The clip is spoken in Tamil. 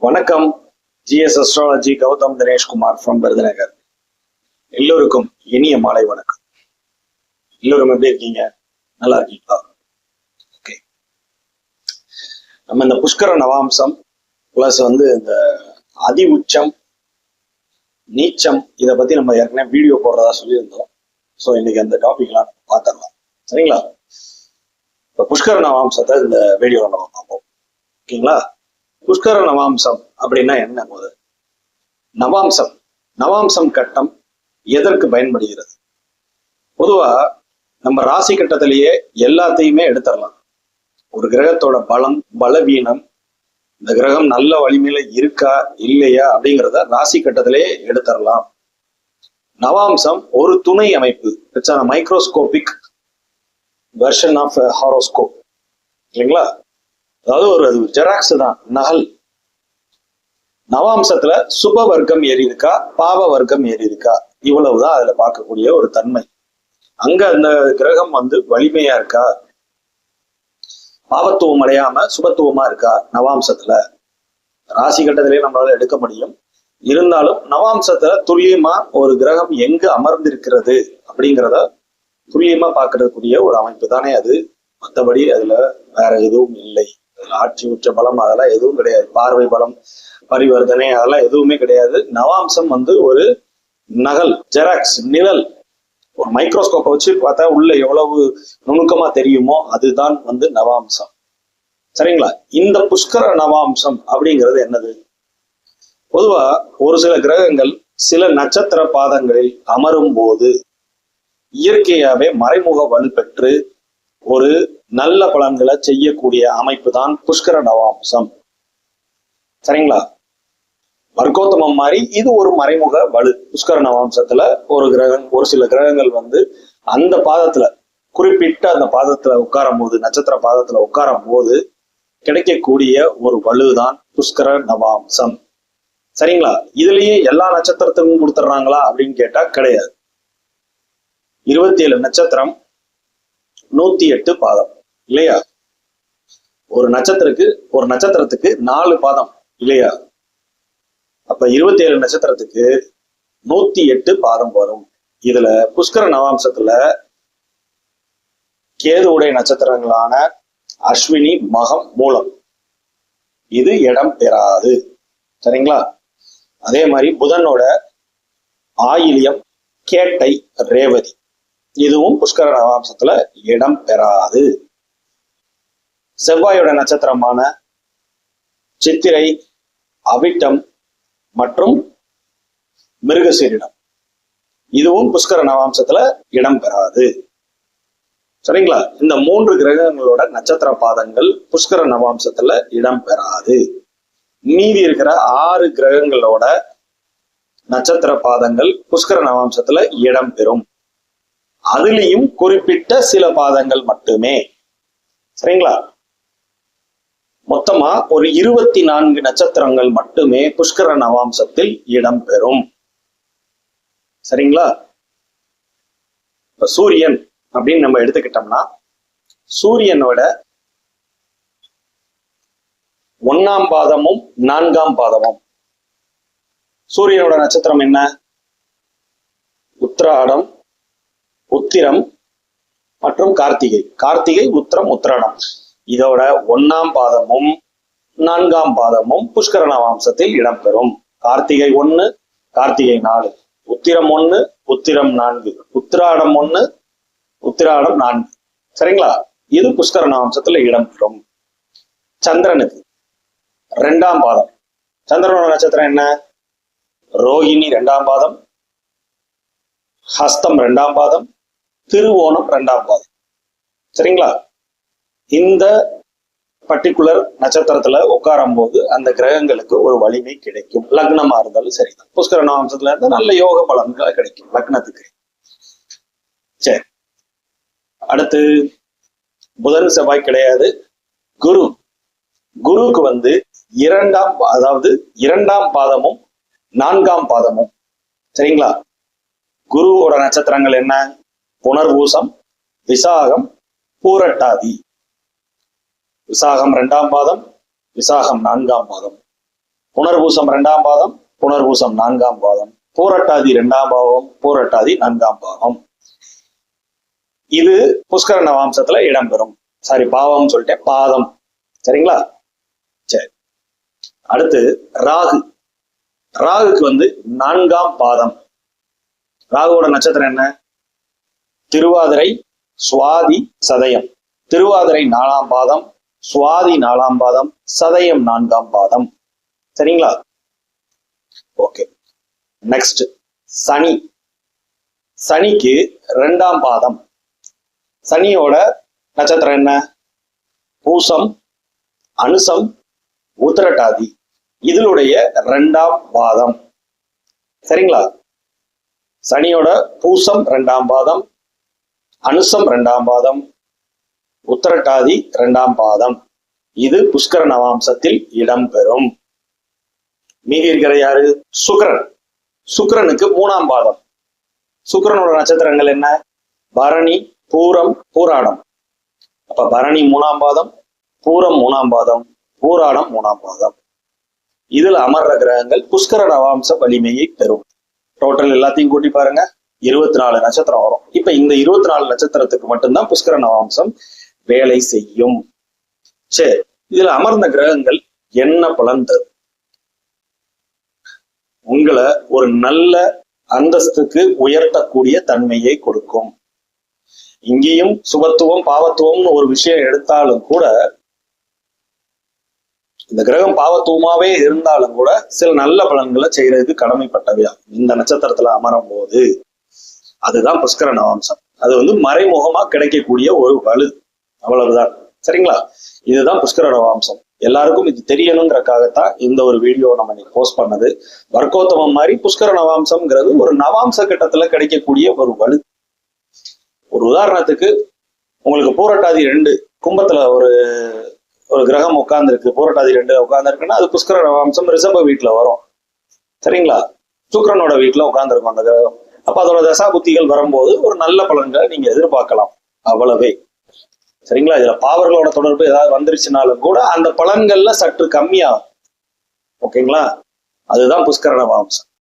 வணக்கம். GS astrology Gautam Dineshkumar from Virudhunagar. எல்லோருக்கும் இனிய மாலை வணக்கம். எல்லோரும் எப்படி இருக்கீங்க? நல்லா இருக்கீங்களா? ஓகே நம்ம இந்த புஷ்கர நவாம்சம் பிளஸ் வந்து இந்த அதி உச்சம் நீச்சம் இதை பத்தி நம்ம ஏற்கனவே வீடியோ போடுறதா சொல்லியிருந்தோம். ஸோ இன்னைக்கு அந்த டாபிக்லாம் பார்த்துடலாம். சரிங்களா? இப்போ புஷ்கர நவாம்சத்தை இந்த வீடியோவில் நம்ம பார்ப்போம். ஓகேங்களா? புஷ்கர நவாம்சம் அப்படின்னா என்ன போது நவாம்சம். நவாம்சம் கட்டம் எதற்கு பயன்படுகிறது? பொதுவா நம்ம ராசி கட்டத்திலேயே எல்லாத்தையுமே எடுத்துடலாம். ஒரு கிரகத்தோட பலம் பலவீனம் இந்த கிரகம் நல்ல வலிமையில இருக்கா இல்லையா அப்படிங்கிறத ராசி கட்டத்திலேயே எடுத்துடலாம் நவாம்சம் ஒரு துணை அமைப்பு. It's microscopic version of horoscope இல்லைங்களா? அதாவது ஒரு அது ஜெராக்ஸ் தான் நகல். நவாம்சத்துல சுப வர்க்கம் ஏறி இருக்கா பாவ வர்க்கம் ஏறி இருக்கா இவ்வளவுதான் அதுல பார்க்கக்கூடிய ஒரு தன்மை. அங்க அந்த கிரகம் வந்து வலிமையா இருக்கா? பாவத்துவம் அடையாம சுபத்துவமா இருக்கா நவாம்சத்துல? ராசி கட்டத்திலேயே நம்மளால எடுக்க முடியும். இருந்தாலும் நவாம்சத்துல துல்லியமா ஒரு கிரகம் எங்கு அமர்ந்திருக்கிறது அப்படிங்கிறத துல்லியமா பார்க்கறதுக்குரிய ஒரு அமைப்பு தானே அது. மற்றபடி அதுல வேற எதுவும் இல்லை. அதுல ஆட்சி உச்ச பலம் அதெல்லாம் எதுவும் கிடையாது. பார்வை பலம் பரிவர்த்தனை அதெல்லாம் எதுவுமே கிடையாது. நவாம்சம் வந்து ஒரு நகல் ஜெராக்ஸ் நிழல் ஒரு மைக்ரோஸ்கோப்பை வச்சு பார்த்தா உள்ள எவ்வளவு நுணுக்கமா தெரியுமோ அதுதான் வந்து நவாம்சம். சரிங்களா? இந்த புஷ்கர நவாம்சம் அப்படிங்கிறது என்னது? பொதுவா ஒரு சில கிரகங்கள் சில நட்சத்திர பாதங்களில் அமரும் போது இயற்கையாவே மறைமுக வலுப்பெற்று பெற்று ஒரு நல்ல பலன்களை செய்யக்கூடிய அமைப்பு தான் புஷ்கர நவாம்சம். சரிங்களா? வர்க்கோத்தமம் மாதிரி இது ஒரு மறைமுக வலு. புஷ்கர நவாம்சத்துல ஒரு கிரகம் ஒரு சில கிரகங்கள் வந்து அந்த பாதத்துல குறிப்பிட்ட அந்த பாதத்துல உட்காரும் போது நட்சத்திர பாதத்துல உட்காரும் போது கிடைக்கக்கூடிய ஒரு வலுதான் புஷ்கர நவாம்சம். சரிங்களா? இதுலயே எல்லா நட்சத்திரத்துக்கும் கொடுத்துட்றாங்களா அப்படின்னு கேட்டா கிடையாது. இருபத்தி ஏழு நட்சத்திரம் நூத்தி எட்டு பாதம். இல்லையா? ஒரு நட்சத்திரத்துக்கு ஒரு நட்சத்திரத்துக்கு நாலு பாதம். இல்லையா? அப்ப இருபத்தி ஏழு நட்சத்திரத்துக்கு நூத்தி எட்டு பாதம் வரும். இதுல புஷ்கர நவாம்சத்துல கேது உடைய நட்சத்திரங்களான அஸ்வினி மகம் மூலம். இது இடம் பெறாது. சரிங்களா? அதே மாதிரி புதனோட ஆயிலியம் கேட்டை ரேவதி. இதுவும் புஷ்கர நவாம்சத்துல இடம் பெறாது. செவ்வாயோட நட்சத்திரமான சித்திரை அவிட்டம் மற்றும் மிருகசீரிடம். இதுவும் புஷ்கர நவாம்சத்துல இடம் பெறாது. சரிங்களா? இந்த மூன்று கிரகங்களோட நட்சத்திர பாதங்கள் புஷ்கர நவாம்சத்துல இடம் பெறாது. மீதி இருக்கிற ஆறு கிரகங்களோட நட்சத்திர பாதங்கள் புஷ்கர நவாம்சத்துல இடம் பெறும். அதுலேயும் குறிப்பிட்ட சில பாதங்கள் மட்டுமே. சரிங்களா? மொத்தமா ஒரு இருபத்தி நான்கு நட்சத்திரங்கள் மட்டுமே புஷ்கர நவாம்சத்தில் இடம் பெறும் சரிங்களா? இப்ப சூரியன் அப்படின்னு நம்ம எடுத்துக்கிட்டோம்னா சூரியனோட ஒன்னாம் பாதமும் நான்காம் பாதமும். சூரியனோட நட்சத்திரம் என்ன? உத்திராடம் உத்திரம் மற்றும் கார்த்திகை. கார்த்திகை உத்திரம் உத்திராடம். இதோட ஒன்னாம் பாதமும் நான்காம் பாதமும் புஷ்கர நவாம்சத்தில் இடம்பெறும். கார்த்திகை ஒண்ணு கார்த்திகை நாலு. உத்திரம் ஒன்று உத்திரம் நான்கு. உத்திராடம் ஒன்று உத்திராடம் நான்கு. சரிங்களா? இது புஷ்கர நவாம்சத்துல இடம்பெறும். சந்திரனுக்கு ரெண்டாம் பாதம். சந்திரனோட நட்சத்திரம் என்ன? ரோஹிணி ரெண்டாம் பாதம். ஹஸ்தம் ரெண்டாம் பாதம். திருவோணம் ரெண்டாம் பாதம். சரிங்களா? இந்த பர்டிகுலர் நட்சத்திரத்துல உட்காரும் போது அந்த கிரகங்களுக்கு ஒரு வலிமை கிடைக்கும். லக்னமா இருந்தாலும் சரிதான். புஷ்கர நவம்சத்துல இருந்து நல்ல யோக பலன்கள் கிடைக்கும். லக்னத்துக்கு. சரி. அடுத்து புதன் செவ்வாய் கிடையாது. குரு. குருவுக்கு வந்து இரண்டாம் அதாவது இரண்டாம் பாதமும் நான்காம் பாதமும். சரிங்களா? குருவோட நட்சத்திரங்கள் என்ன? புனர்பூசம் விசாகம் பூரட்டாதி. விசாகம் ரெண்டாம் பாதம் விசாகம் நான்காம் பாதம். புனர்பூசம் ரெண்டாம் பாதம் புனர்பூசம் நான்காம் பாதம். பூரட்டாதி ரெண்டாம் பாவம் பூரட்டாதி நான்காம் பாவம். இது புஷ்கர நவாம்சத்துல இடம்பெறும். சாரி பாவம் சொல்லிட்டேன். பாதம். சரிங்களா? சரி. அடுத்து ராகு. ராகுக்கு வந்து நான்காம் பாதம். ராகுவோட நட்சத்திரம் என்ன? திருவாதிரை சுவாதி சதயம். திருவாதிரை நாலாம் பாதம் சுவாதி நாலாம் பாதம் சதயம் நான்காம் பாதம். சரிங்களா? ஓகே நெக்ஸ்ட் சனி. சனிக்கு ரெண்டாம் பாதம். சனியோட நட்சத்திரம் என்ன? பூசம் அனுசம் உத்திரட்டாதி. இதனுடைய ரெண்டாம் பாதம். சரிங்களா? சனியோட பூசம் ரெண்டாம் பாதம் அனுசம் ரெண்டாம் பாதம். உத்தரட்டாதி ரெண்டாம் பாதம். இது புஷ்கர நவாம்சத்தில் இடம்பெறும். மீதி இருக்கிற யாரு? சுக்கரன். சுக்ரனுக்கு மூணாம் பாதம். சுக்கிரனோட நட்சத்திரங்கள் என்ன? பரணி பூரம் பூராடம். அப்ப பரணி மூணாம் பாதம் பூரம் மூணாம் பாதம் பூராடம் மூணாம் பாதம். இதில் அமர்ற கிரகங்கள் புஷ்கர நவாம்ச வலிமையை பெறும். டோட்டல் எல்லாத்தையும் கூட்டி பாருங்க. இருபத்தி நாலு நட்சத்திரம் வரும். இப்ப இந்த இருபத்தி நாலு நட்சத்திரத்துக்கு மட்டும்தான் புஷ்கர நவாம்சம் வேலை செய்யும். சரி இதுல அமர்ந்த கிரகங்கள் என்ன பலன் தரும்? உங்களை ஒரு நல்ல அந்தஸ்துக்கு உயர்த்தக்கூடிய தன்மையை கொடுக்கும். இங்கேயும் சுபத்துவம் பாவத்துவம்னு ஒரு விஷயம் எடுத்தாலும் கூட இந்த கிரகம் பாவத்துவமாவே இருந்தாலும் கூட சில நல்ல பலன்களை செய்யறதுக்கு கடமைப்பட்டவையா இந்த நட்சத்திரத்துல அமரும் போது. அதுதான் புஷ்கர நவாம்சம். அது வந்து மறைமுகமா கிடைக்கக்கூடிய ஒரு வலு. அவ்வளவுதான். சரிங்களா? இதுதான் புஷ்கர நவாம்சம் எல்லாருக்கும் இது தெரியணுங்கிறக்காகத்தான் இந்த ஒரு வீடியோ நம்ம இன்னைக்கு போஸ்ட் பண்ணது. வர்க்கோத்தமம் மாதிரி புஷ்கர நவாம்சம்ங்கிறது ஒரு நவாம்ச கட்டத்துல கிடைக்கக்கூடிய ஒரு வலு ஒரு உதாரணத்துக்கு உங்களுக்கு பூரட்டாதி ரெண்டு கும்பத்துல ஒரு ஒரு கிரகம் உட்கார்ந்துருக்கு. பூரட்டாதி ரெண்டு உட்கார்ந்துருக்குன்னா அது புஷ்கர நவாம்சம் ரிஷப வீட்டுல வரும். சரிங்களா? சுக்கரனோட வீட்டுல உட்கார்ந்துருக்கும் அந்த கிரகம். அப்ப அதோட தசா புத்திகள் வரும்போது ஒரு நல்ல பலன்களை நீங்க எதிர்பார்க்கலாம். அவ்வளவே. சரிங்களா? இதுல பாவர்களோட தொடர்பு ஏதாவது வந்துருச்சுனாலும் கூட அந்த பலன்கள்ல சற்று கம்மியாகும். ஓகேங்களா? அதுதான் புஷ்கரண நவாம்சம்